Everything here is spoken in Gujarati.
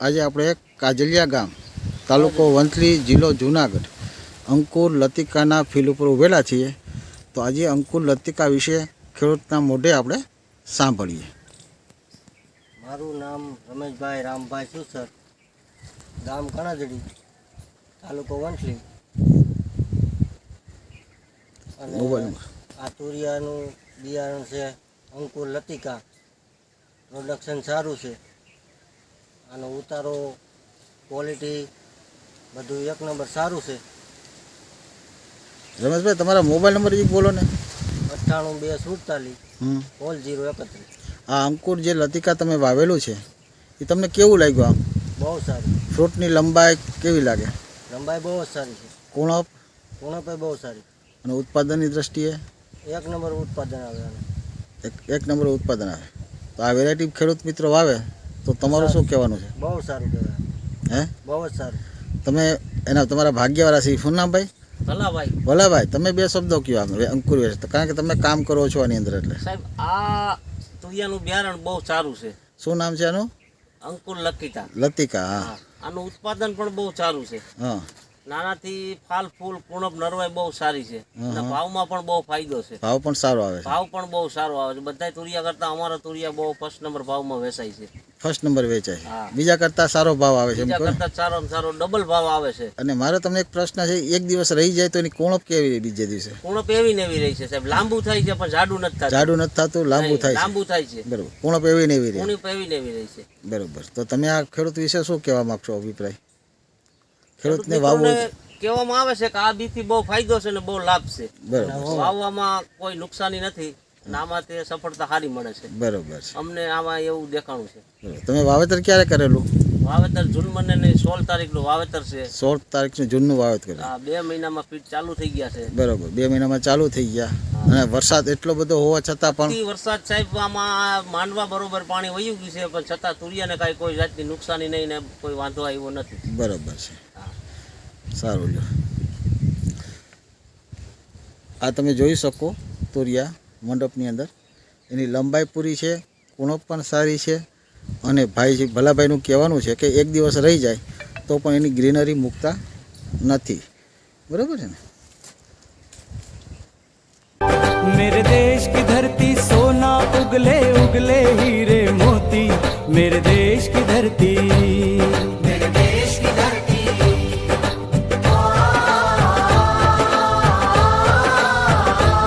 આજે આપણે કાજલિયા ગામ તાલુકો વંથલી જિલ્લો જુનાગઢ અંકુર લતિકાના ફીલ ઉપર ઉભેલા છીએ. તો આજે અંકુર લતિકા વિશે ખેડૂતના મોઢે આપણે સાંભળીએ. મારું નામ રમેશભાઈ રામભાઈ સુસર ગામ કણાજડી તાલુકો વંથલી. અને આ તુરિયાનું બિયારણ છે અંકુર લતિકા. પ્રોડક્શન સારું છે. આનો ઉતારો ક્વોલિટી બધું એક નંબર સારું છે. રમેશભાઈ તમારા મોબાઈલ નંબર એક બોલો ને. અઠ્ઠાણું બે સુડતાલીસ ઓલ જીરો એકત્રીસ. આ અંકુર જે લતિકા તમે વાવેલું છે એ તમને કેવું લાગ્યું આમ? બહુ સારું. ફ્રૂટની લંબાઈ કેવી લાગે? લંબાઈ બહુ જ સારી છે. કુણપ? ઉણપ બહુ સારી. અને ઉત્પાદનની દ્રષ્ટિએ? એક નંબર ઉત્પાદન આવે એક એક નંબર ઉત્પાદન આવે. તો આ વેરાયટી ખેડૂત મિત્રો વાવે. તો તમારું શું કહેવાનું છે? બહુ સારું કહેવાય. હે? બહુ જ સારું. તમે એના તમારા ભાગ્યવાળા છે શું નામ ભાઈ? ભલાભાઈ. ભલાભાઈ તમે બે શબ્દો કયો આમ અંકુર વિશે. કારણ કે તમે કામ કરો છો આની અંદર એટલે. સાહેબ આ તુરિયાનું બિયારણ બહુ સારું છે. શું નામ છે આનું? અંકુર લતિકા લતિકા હા. આનું ઉત્પાદન પણ બહુ સારું છે. હા. નાનાથી ફાલ ફૂલ કુણપ નરવાઈ બહુ સારી છે. અને. ભાવમાં પણ બહુ ફાયદો છે. ભાવ પણ સારો આવે છે. ભાવ પણ બહુ સારો આવે છે. બધા તુરિયા કરતા અમારા તુરિયા બહુ ફર્સ્ટ નંબર ભાવમાં વેચાય છે. ફર્સ્ટ નંબર વેચાય. બીજા કરતા સારો ભાવ આવે છે બીજા કરતા સારો સારો ડબલ ભાવ આવે છે. અને મારો તમને એક પ્રશ્ન છે એક દિવસ રહી જાય તો એની કોણપ કેવી રહી બીજે દિવસે? કુણપ એવી ને એવી રહી છે સાહેબ. લાંબુ થાય છે પણ જાડું નથી થતું. જાડું નથી થતું લાંબુ થાય લાંબુ થાય છે. બરોબર. કોણપ એવી ને એવી રહે. કુણપ એવી ને એવી રહી છે. બરોબર. તો તમે આ ખેડૂત વિશે શું કહેવા માંગશો અભિપ્રાય? ખેડૂતને ખેડૂત વાવવું કહેવામાં આવે છે કે આ બીથી બહુ ફાયદો છે ને બહુ લાભ છે. વાવવામાં કોઈ નુકસાની નથી. અને આમાં તે સફળતા સારી મળે છે. બરોબર છે. અમને આમાં એવું દેખાણું છે. તમે વાવેતર ક્યારે કરેલું? વાવેતર જૂન મહિનાની સોળ તારીખનું વાવેતર છે. સોળ તારીખનું જૂનનું વાવેતર આ બે મહિનામાં ફીટ ચાલુ થઈ ગયા છે. બરોબર બે મહિનામાં ચાલુ થઈ ગયા. અને વરસાદ એટલો બધો હોવા છતાં પણ વરસાદ સાહેબ આમાં માંડવા બરોબર પાણી વહી ગયું છે પણ છતાં તુરિયાને કાંઈ કોઈ જાતની નુકસાની નહીં ને કોઈ વાંધો આવ્યો નથી. બરોબર છે. હા. સારું લ્યો. આ તમે જોઈ શકો તુરિયા. મંડપની અંદર. એની લંબાઈ પૂરી છે, કુણપ પણ સારી છે અને ભાઈ ભલાભાઈનું કહેવાનું છે કે એક દિવસ રહી જાય તો પણ એની ગ્રીનરી મૂકતા નથી. બરાબર છે ને? મેરે देश की धरती सोना ઉગલે उगले हीरे मोती मेरे